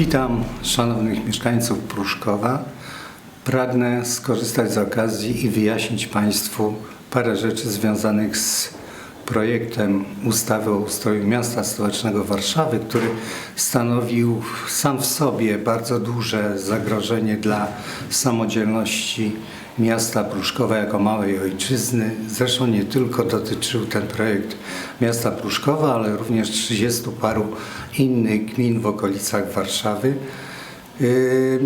Witam szanownych mieszkańców Pruszkowa. Pragnę skorzystać z okazji i wyjaśnić Państwu parę rzeczy związanych z projektem ustawy o ustroju miasta stołecznego Warszawy, który stanowił sam w sobie bardzo duże zagrożenie dla samodzielności miasta Pruszkowa jako małej ojczyzny. Zresztą nie tylko dotyczył ten projekt miasta Pruszkowa, ale również 30 paru innych gmin w okolicach Warszawy. Yy,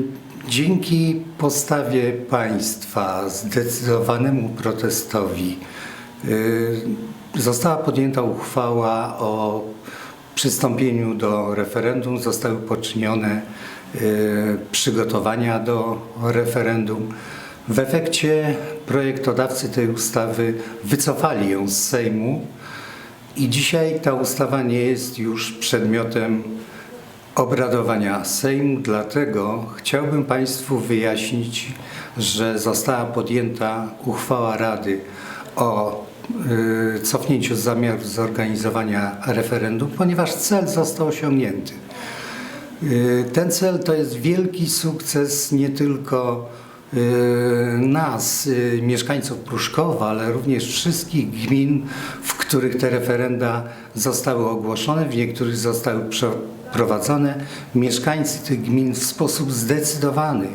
Dzięki postawie państwa, zdecydowanemu protestowi, została podjęta uchwała o przystąpieniu do referendum. Zostały poczynione yy, przygotowania do referendum. W efekcie projektodawcy tej ustawy wycofali ją z Sejmu i dzisiaj ta ustawa nie jest już przedmiotem obradowania Sejmu, dlatego chciałbym Państwu wyjaśnić, że została podjęta uchwała Rady o y, cofnięciu zamiaru zorganizowania referendum, ponieważ cel został osiągnięty. Y, Ten cel to jest wielki sukces nie tylko y, nas, y, mieszkańców Pruszkowa, ale również wszystkich gmin, w których te referenda zostały ogłoszone, w niektórych zostały przeprowadzone. Mieszkańcy tych gmin w sposób zdecydowany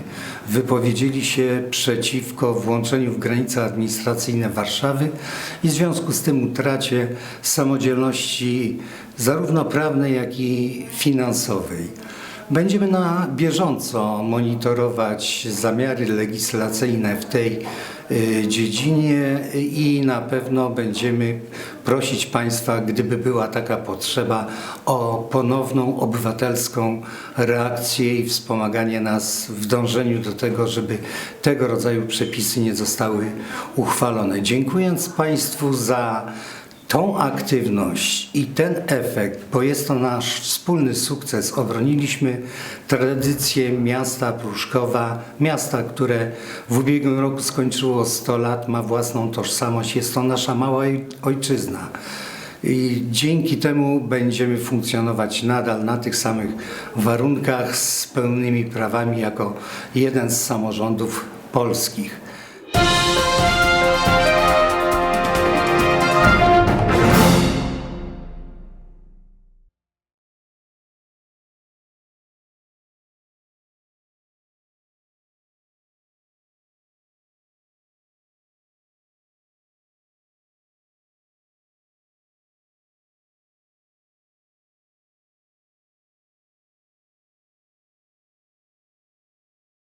wypowiedzieli się przeciwko włączeniu w granice administracyjne Warszawy i w związku z tym utracie samodzielności zarówno prawnej, jak i finansowej. Będziemy na bieżąco monitorować zamiary legislacyjne w tej y, dziedzinie i na pewno będziemy prosić Państwa, gdyby była taka potrzeba, o ponowną obywatelską reakcję i wspomaganie nas w dążeniu do tego, żeby tego rodzaju przepisy nie zostały uchwalone. Dziękując Państwu za tą aktywność i ten efekt, bo jest to nasz wspólny sukces, obroniliśmy tradycję miasta Pruszkowa, miasta, które w ubiegłym roku skończyło 100 lat, ma własną tożsamość, jest to nasza mała oj- ojczyzna. I dzięki temu będziemy funkcjonować nadal na tych samych warunkach z pełnymi prawami jako jeden z samorządów polskich.